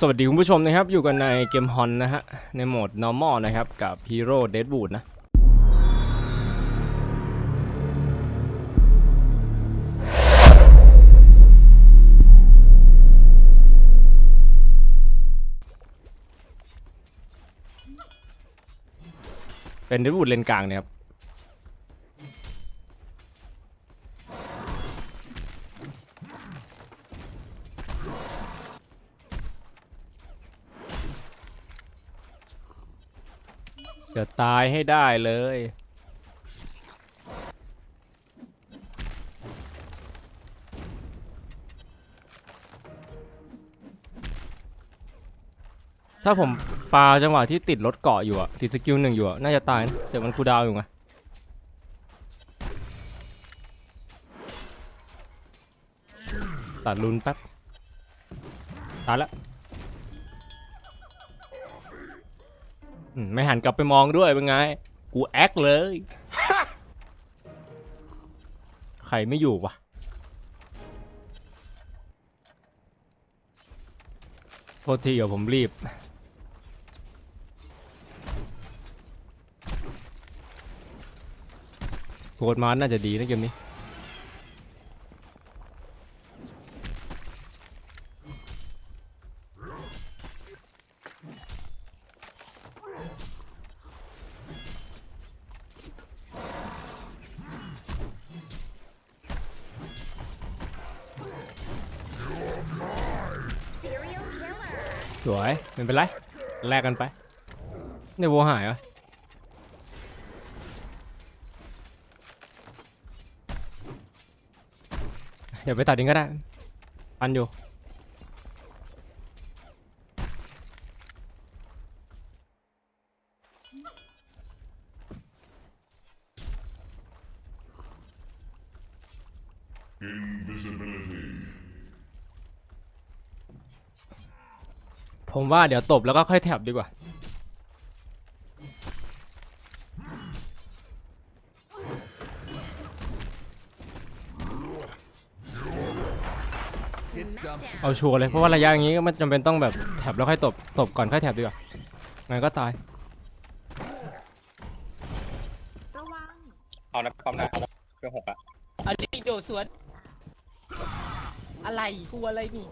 สวัสดีคุณผู้ชมนะครับ อยู่กันในเกมฮอนนะฮะ ในโหมด normal นะครับ กับ Hero Deadwood นะ เป็น Deadwood เลนกลางเนี่ยครับ จะตายให้ได้เลย ถ้าผมปาจังหวะที่ติดรถเกาะอยู่อะติดสกิลหนึ่งอยู่อะน่าจะตายนะแต่มันคูดาวอยู่ไงตัดลุนแป๊บตายละ อืมไม่หันกลับไปมองด้วยเป็นไง กูแอคเลย ใครไม่อยู่วะ โทษทีเดี๋ยวผมรีบ โกดมาน่าจะดีนะเกมนี้ สวยไม่เป็นไรแลกกันไปในโวหายวะเดี๋ยวไปตัดดิงก็ได้ปันอยู่ ผมว่าเดี๋ยวตบแล้วก็ค่อยแท็บดีกว่า เอาชัวร์เลยเพราะว่าระยะอย่างนี้ก็ไม่จำเป็นต้องแบบแท็บแล้วค่อยตบตบก่อนค่อยแท็บดีกว่างั้นก็ตายระวังเอานะความนะเครื่องหกอะอันนี้โดดสวน อะไรกลัวอะไรนี่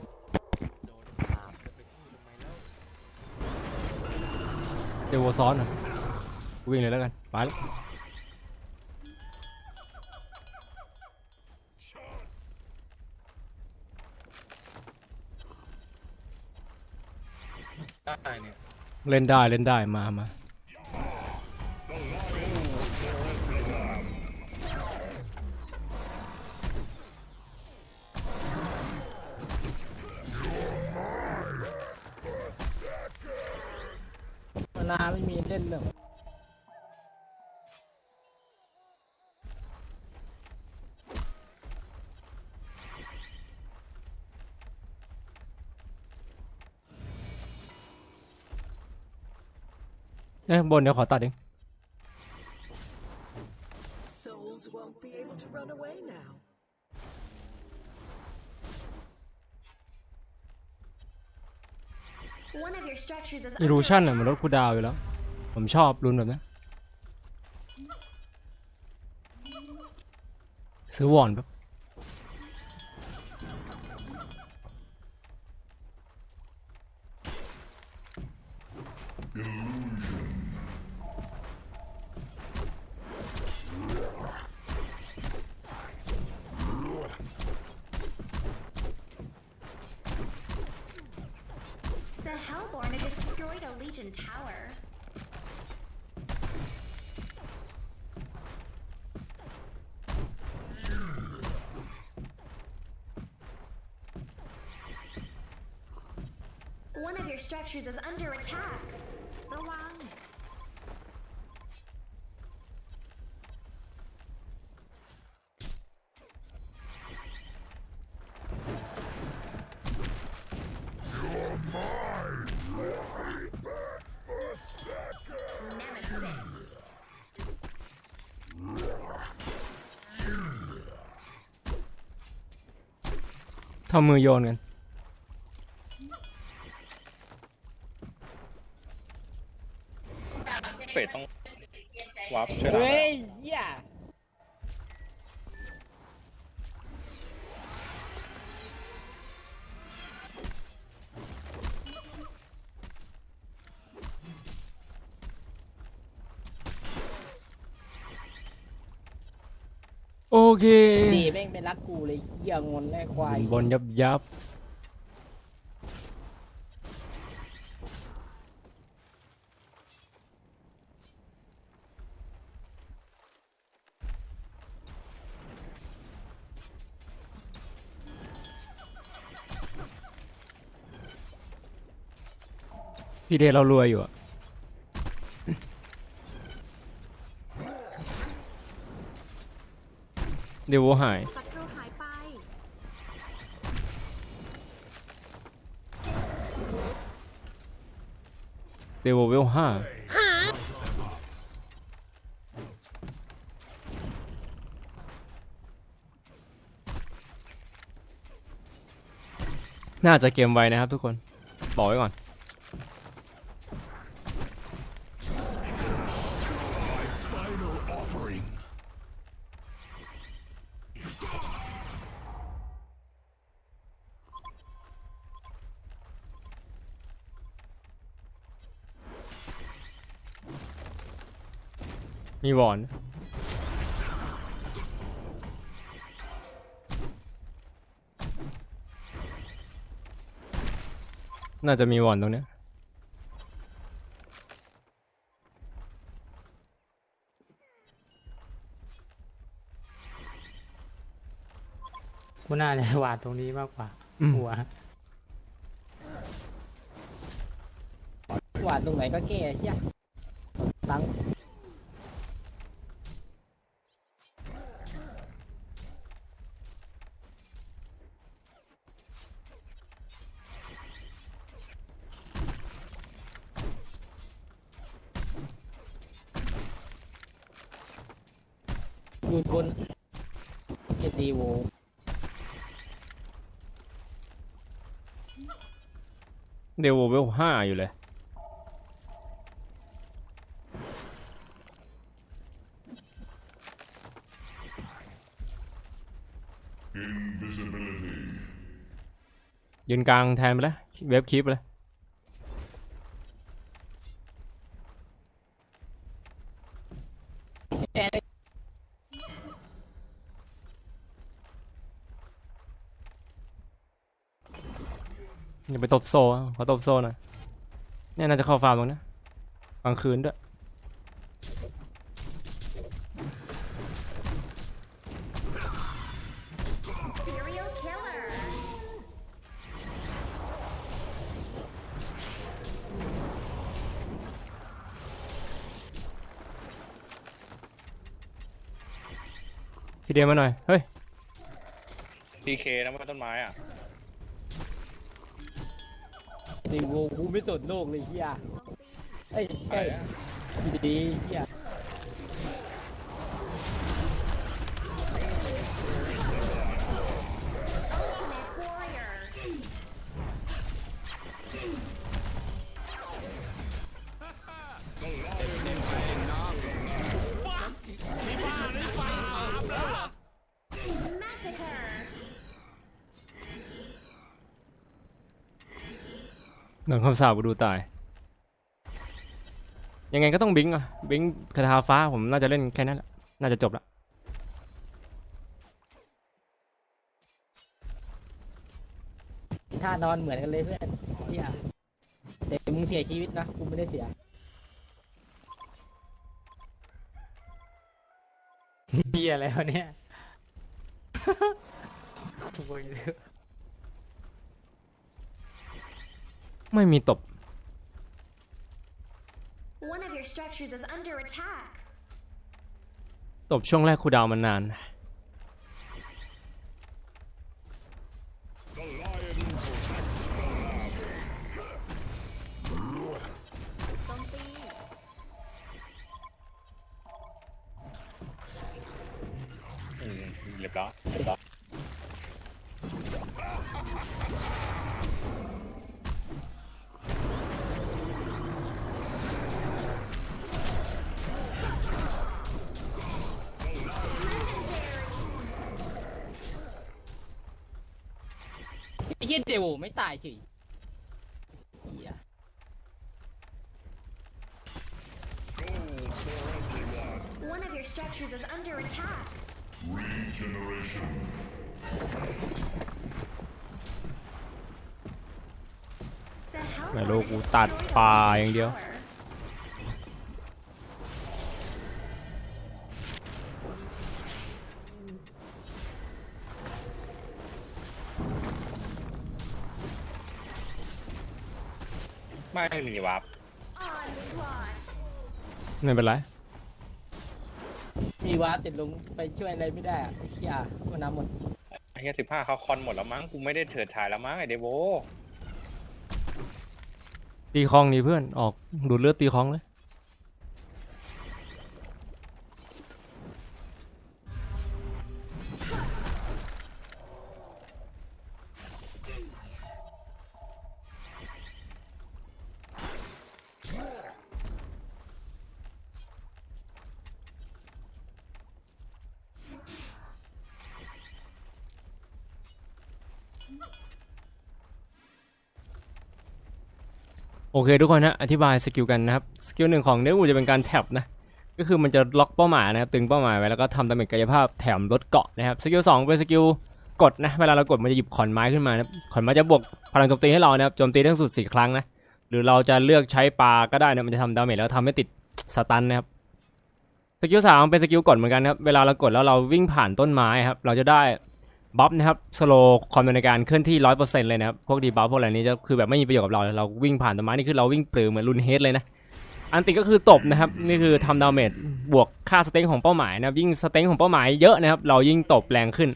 เดี๋ยวโวซ้อนอะวิ่งเลยแล้วกัน ไปละได้เนี่ย เล่นได้เล่นได้มามา นาไม่มีเล่นเลยเอ้ยบนเดี๋ยวขอตัดเอง อิรูชันอะมันลดคูดาวอยู่แล้ว ผมชอบรุนแบบนี้ซื้อวอนแบบ Legion tower. One of your structures is under attack. ทำมือโยนกัน เป็ดต้องวาร์เฮ้ย โอเคดีแม่งเป็นรักกูเลยเหี้ยงอนแน่ควายบนยับยับพี่เดชเรารวยอยู่อะ เดี๋ยวลหายศัตรูหายไปเดวเวลห้าน่าจะเกมไวนะครับทุกคน บอกไว้ก่อน มีวอนน่าจะมีวอนตรงเนี้ยกูน่าจะหวาดตรงนี้มากกว่าอืมหัวหวานตรงไหนก็แก้เหี้ยตัง อยู่บนเจดีโวเดวเวลห้าอยู่เลย ยืนกลางแทนไปแล้ว เว็บคลิปไปเลย แอน อย่าไปตบโซ่อะขอตบโซ่หน่อยเนี่ยน่าจะเข้าฟาร์มตรงเนี้ยกลางคืนด้วย Serial killer. พี่เดมมาหน่อย เฮ้ยดีเคนะมันต้นไม้อะ เจดีโวกูไม่สนโลกเลยเหี้ยเอ้ยอะใช่ไรนะดีเหี้ย คำสาปกูดูตาย ยังไงก็ต้องบิงก์อะบิงก์คาถาฟ้าผมน่าจะเล่นแค่นั้นแหละน่าจะจบละท่านอนเหมือนกันเลยเพื่อนเหี้ยแต่มึงเสียชีวิตนะกูไม่ได้เสียเฮียอะไรวะเนี่ยโอ้ย ไม่มีตบ One of your structures is under attack. ตบช่วงแรกคูลดาวน์มันนาน ยเดวไม่ตายเฉยเฮีย One of your structures is under attack. Regeneration. ไม่รู้กูตัดป่าอย่างเดียว ไม่มีวาร์ป Onslaught. ไม่เป็นไร มีวาร์ปติดลงไปช่วยอะไรไม่ได้อะไอ้เฮียมันน้ำหมดไอ้เฮียสิบห้าเขาคอนหมดแล้วมั้งกูไม่ได้เฉิดฉายแล้วมั้งไอเดโวตีคลองนี่เพื่อนออกดูดเลือดตีคลองเลย โอเคทุกคนนะอธิบายสกิลกันนะครับสกิลหนึ่งของเนื้ออูจะเป็นการแท็บนะก็คือมันจะล็อกเป้าหมายนะครับตึงเป้าหมายไว้แล้วก็ทำดาเมจกายภาพแถมลดเกาะนะครับสกิลสองเป็นสกิลกดนะเวลาเรากดมันจะหยิบขอนไม้ขึ้นมานะครับขอนไม้จะบวกพลังโจมตีให้เรานะครับโจมตีได้งสุดสี่ครั้งนะหรือเราจะเลือกใช้ปลาก็ได้นะมันจะทำดาเมจแล้วทำให้ติดสตันนะครับสกิลสามเป็นสกิลกดเหมือนกันครับเวลาเรากดแล้วเราวิ่งผ่านต้นไม้ครับเราจะได้ บัฟนะครับสโลความเร็วในการเคลื่อนที่ร้อยเปอร์เซ็นต์เลยนะครับพวกดีบัฟพวกอะไรนี้จะคือแบบไม่มีประโยชน์กับเราเราวิ่งผ่านต้นไม้นี่คือเราวิ่งปลือเหมือนรุนเฮดเลยนะอันติก็คือตบนะครับนี่คือทำดาเมจบวกค่าสเต็งของเป้าหมายนะครับยิ่งสเต็งของเป้าหมายเยอะนะครับเรายิ่งตบแรงขึ้น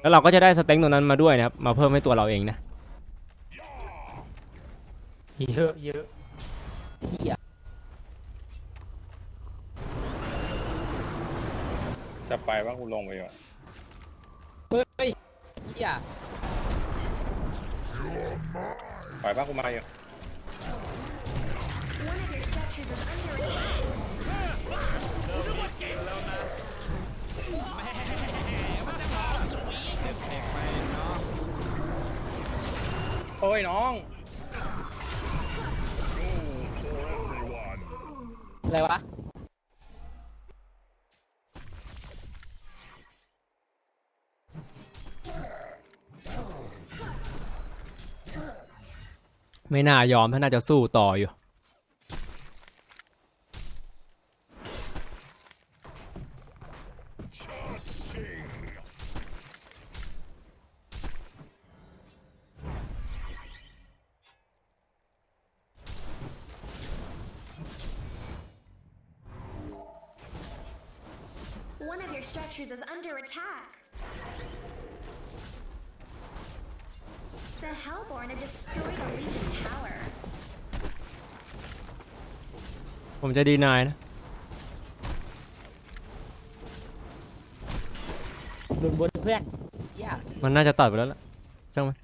แล้วเราก็จะได้สเต็งตรงนั้นมาด้วยนะครับมาเพิ่มให้ตัวเราเองนะเยอะเยอะจะไปว่ากูลงไปก่อน เฮ้ยเฮียปล่อยว่ากูมาอยู่ One of your structures is under attack. โอ้ยน้องอะไรวะ ไม่น่ายอมถ้าน่าจะสู้ต่ออยู่ ผมจะดีนายนะหลุดบนเพื่อนเฮียมันน่าจะตัดไปแล้วล่ะช่างมัน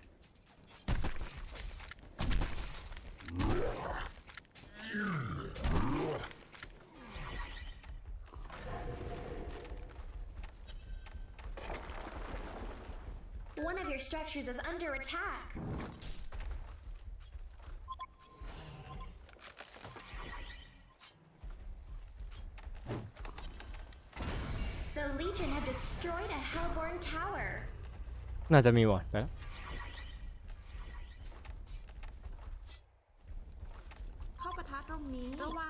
Legion have destroyed a Hellborn tower. น่าจะมีวอร์ดไปแล้ว เข้าปะทะตรงนี้ ระวัง ง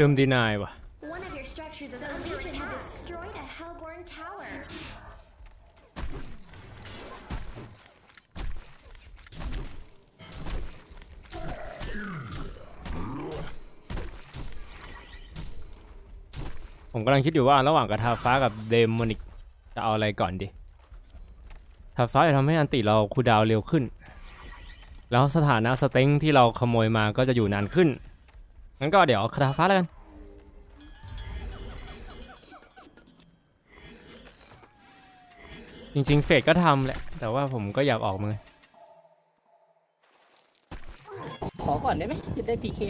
ลืมดีนายว่ะ One of your structures is under attack. have destroyed a Hellborn tower. ผมกำลังคิดอยู่ว่าระหว่างกระทาฟ้ากับเดมอนิกจะเอาอะไรก่อนดีทาฟ้าจะทำให้อันติเราคูลดาวน์เร็วขึ้น แล้วสถานะสเต็งที่เราขโมยมาก็จะอยู่นานขึ้น งั้นก็เดี๋ยวคาถาฟ้าแล้วกัน จริงๆ เฟดก็ทำแหละ แต่ว่าผมก็อยากออกมือขอก่อนได้ไหมจะได้พีเค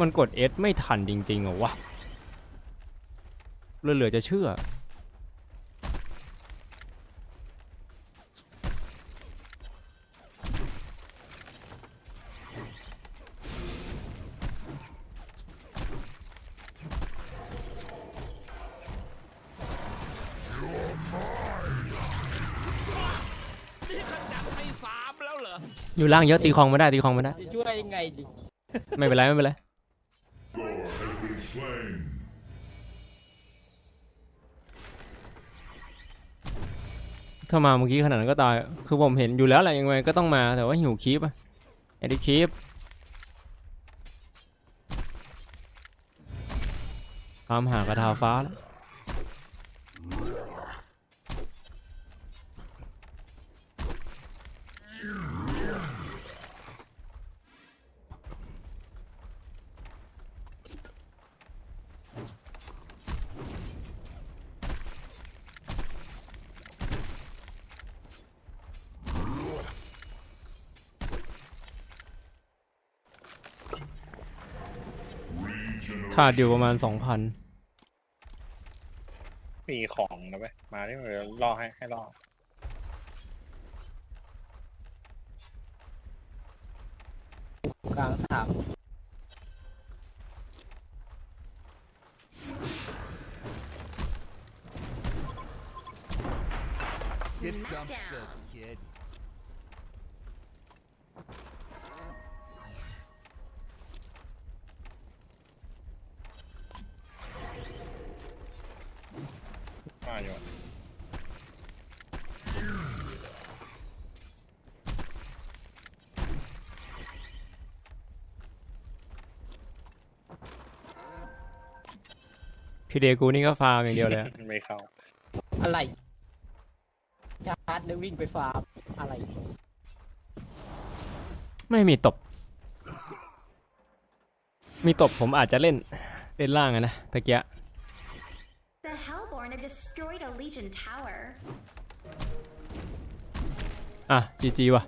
มันกด S ไม่ทันจริงๆเหรอวะเหลือๆจะเชื่อ อยู่ล่างเยอะตีคลองไม่ได้ตีคลองไม่ได้จะช่วยยังไงดิไม่เป็นไรไม่เป็นไร has been slain. ถ้ามาเมื่อกี้ขนาดนั้นก็ตาย คือผมเห็นอยู่แล้วแหละยังไงก็ต้องมาแต่ว่าหิวคีปอะไอ้ดิคีปตามหากระทาฟ้าแล้ว ขาดอยู่ประมาณสองพันมีของนะเว้ยมาที่เดี๋ยวรอให้ให้รอกลางสาม พี่เดกูนี่ก็ฟาร์มอย่างเดียวเลยอะไม่เข้าอะไรชาร์จแล้ววิ่งไปฟาร์มอะไรไม่มีตบ มีตบผมอาจจะเล่นเล่นล่างอะนะตะเกียะ The Hellborn have destroyed a Legion tower. อะจีจีว่ะ